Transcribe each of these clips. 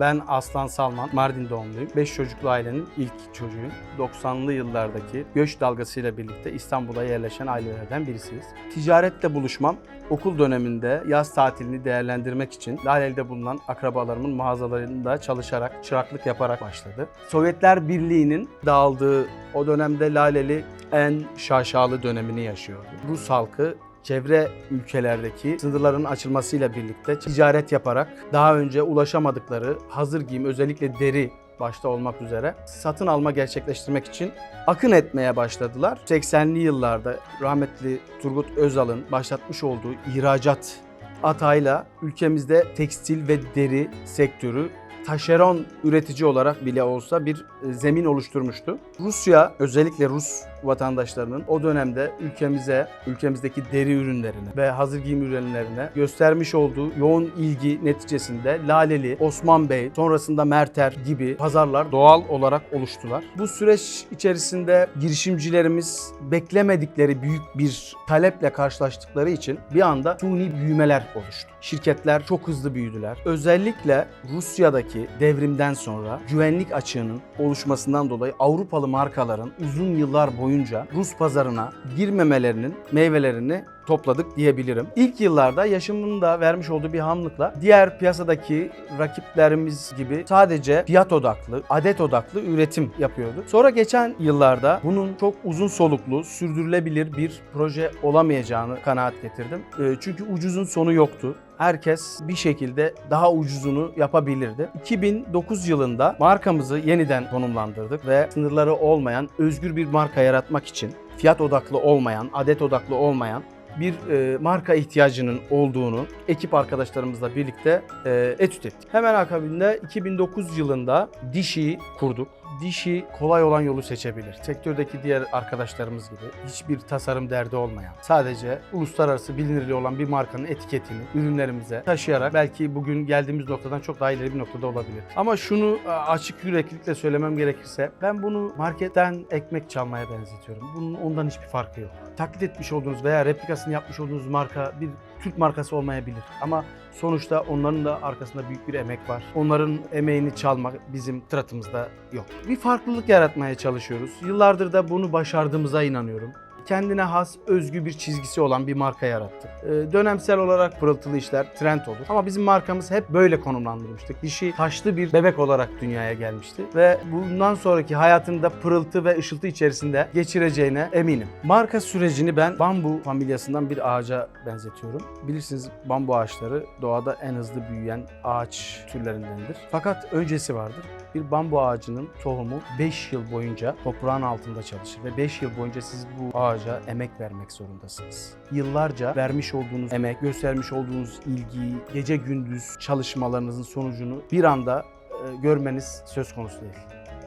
Ben Aslan Salman, Mardin doğumluyum. 5 çocuklu ailenin ilk çocuğuyum. 90'lı yıllardaki göç dalgasıyla birlikte İstanbul'a yerleşen ailelerden birisiyiz. Ticaretle buluşmam okul döneminde yaz tatilini değerlendirmek için Laleli'de bulunan akrabalarımın mağazalarında çalışarak, çıraklık yaparak başladı. Sovyetler Birliği'nin dağıldığı o dönemde Laleli en şaşalı dönemini yaşıyordu. Rus halkı çevre ülkelerdeki sınırların açılmasıyla birlikte ticaret yaparak daha önce ulaşamadıkları hazır giyim özellikle deri başta olmak üzere satın alma gerçekleştirmek için akın etmeye başladılar. 80'li yıllarda rahmetli Turgut Özal'ın başlatmış olduğu ihracat atayla ülkemizde tekstil ve deri sektörü taşeron üretici olarak bile olsa bir e, zemin oluşturmuştu. Rusya özellikle Rus vatandaşlarının o dönemde ülkemize, ülkemizdeki deri ürünlerine ve hazır giyim ürünlerine göstermiş olduğu yoğun ilgi neticesinde Laleli, Osman Bey, sonrasında Merter gibi pazarlar doğal olarak oluştular. Bu süreç içerisinde girişimcilerimiz beklemedikleri büyük bir taleple karşılaştıkları için bir anda suni büyümeler oluştu. Şirketler çok hızlı büyüdüler. Özellikle Rusya'daki devrimden sonra güvenlik açığının oluşmasından dolayı Avrupalı markaların uzun yıllar boyunca Rus pazarına girmemelerinin meyvelerini topladık diyebilirim. İlk yıllarda yaşımın da vermiş olduğu bir hamlıkla diğer piyasadaki rakiplerimiz gibi sadece fiyat odaklı, adet odaklı üretim yapıyordu. Sonra geçen yıllarda bunun çok uzun soluklu, sürdürülebilir bir proje olamayacağını kanaat getirdim. Ee, Çünkü ucuzun sonu yoktu herkes bir şekilde daha ucuzunu yapabilirdi. 2009 yılında markamızı yeniden konumlandırdık ve sınırları olmayan özgür bir marka yaratmak için fiyat odaklı olmayan, adet odaklı olmayan bir e, marka ihtiyacının olduğunu ekip arkadaşlarımızla birlikte e, etüt ettik. Hemen akabinde 2009 yılında Dişi'yi kurduk. Dişi kolay olan yolu seçebilir. Sektördeki diğer arkadaşlarımız gibi hiçbir tasarım derdi olmayan, sadece uluslararası bilinirliği olan bir markanın etiketini ürünlerimize taşıyarak belki bugün geldiğimiz noktadan çok daha ileri bir noktada olabilir. Ama şunu e, açık yüreklilikle söylemem gerekirse ben bunu marketten ekmek çalmaya benzetiyorum. Bunun ondan hiçbir farkı yok. Taklit etmiş olduğunuz veya replikasını yapmış olduğunuz marka bir Türk markası olmayabilir. Ama sonuçta onların da arkasında büyük bir emek var. Onların emeğini çalmak bizim tıratımızda yok. Bir farklılık yaratmaya çalışıyoruz. Yıllardır da bunu başardığımıza inanıyorum kendine has, özgü bir çizgisi olan bir marka yarattık. Ee, dönemsel olarak pırıltılı işler trend olur. Ama bizim markamız hep böyle konumlandırmıştık. Dişi taşlı bir bebek olarak dünyaya gelmişti. Ve bundan sonraki hayatında pırıltı ve ışıltı içerisinde geçireceğine eminim. Marka sürecini ben bambu familyasından bir ağaca benzetiyorum. Bilirsiniz bambu ağaçları doğada en hızlı büyüyen ağaç türlerindendir. Fakat öncesi vardır. Bir bambu ağacının tohumu 5 yıl boyunca toprağın altında çalışır ve 5 yıl boyunca siz bu ağaca emek vermek zorundasınız. Yıllarca vermiş olduğunuz emek, göstermiş olduğunuz ilgi, gece gündüz çalışmalarınızın sonucunu bir anda e, görmeniz söz konusu değil.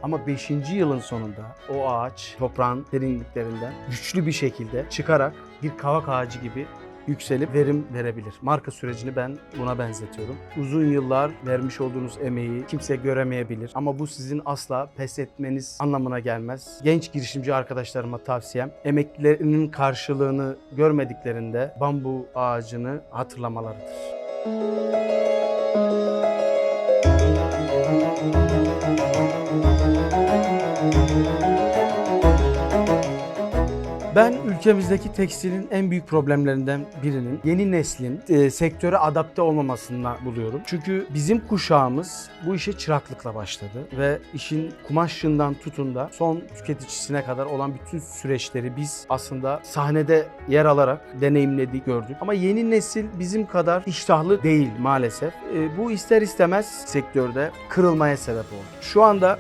Ama 5. yılın sonunda o ağaç toprağın derinliklerinden güçlü bir şekilde çıkarak bir kavak ağacı gibi yükselip verim verebilir. Marka sürecini ben buna benzetiyorum. Uzun yıllar vermiş olduğunuz emeği kimse göremeyebilir ama bu sizin asla pes etmeniz anlamına gelmez. Genç girişimci arkadaşlarıma tavsiyem emeklerinin karşılığını görmediklerinde bambu ağacını hatırlamalarıdır. Ben ülkemizdeki tekstilin en büyük problemlerinden birinin yeni neslin e, sektöre adapte olmamasını buluyorum. Çünkü bizim kuşağımız bu işe çıraklıkla başladı ve işin kumaşından tutun da son tüketicisine kadar olan bütün süreçleri biz aslında sahnede yer alarak deneyimledik, gördük. Ama yeni nesil bizim kadar iştahlı değil maalesef. E, bu ister istemez sektörde kırılmaya sebep oldu. Şu anda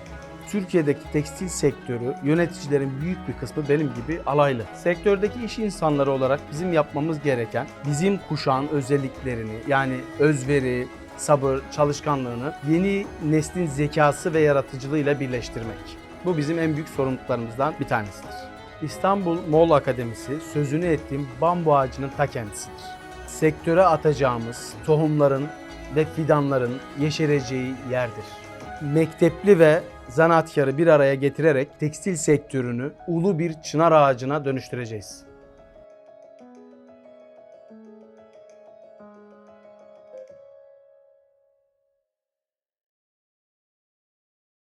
Türkiye'deki tekstil sektörü yöneticilerin büyük bir kısmı benim gibi alaylı. Sektördeki iş insanları olarak bizim yapmamız gereken bizim kuşağın özelliklerini yani özveri, sabır, çalışkanlığını yeni neslin zekası ve yaratıcılığıyla birleştirmek. Bu bizim en büyük sorumluluklarımızdan bir tanesidir. İstanbul Mall Akademisi sözünü ettiğim bambu ağacının ta kendisidir. Sektöre atacağımız tohumların ve fidanların yeşereceği yerdir mektepli ve zanaatkarı bir araya getirerek tekstil sektörünü ulu bir çınar ağacına dönüştüreceğiz.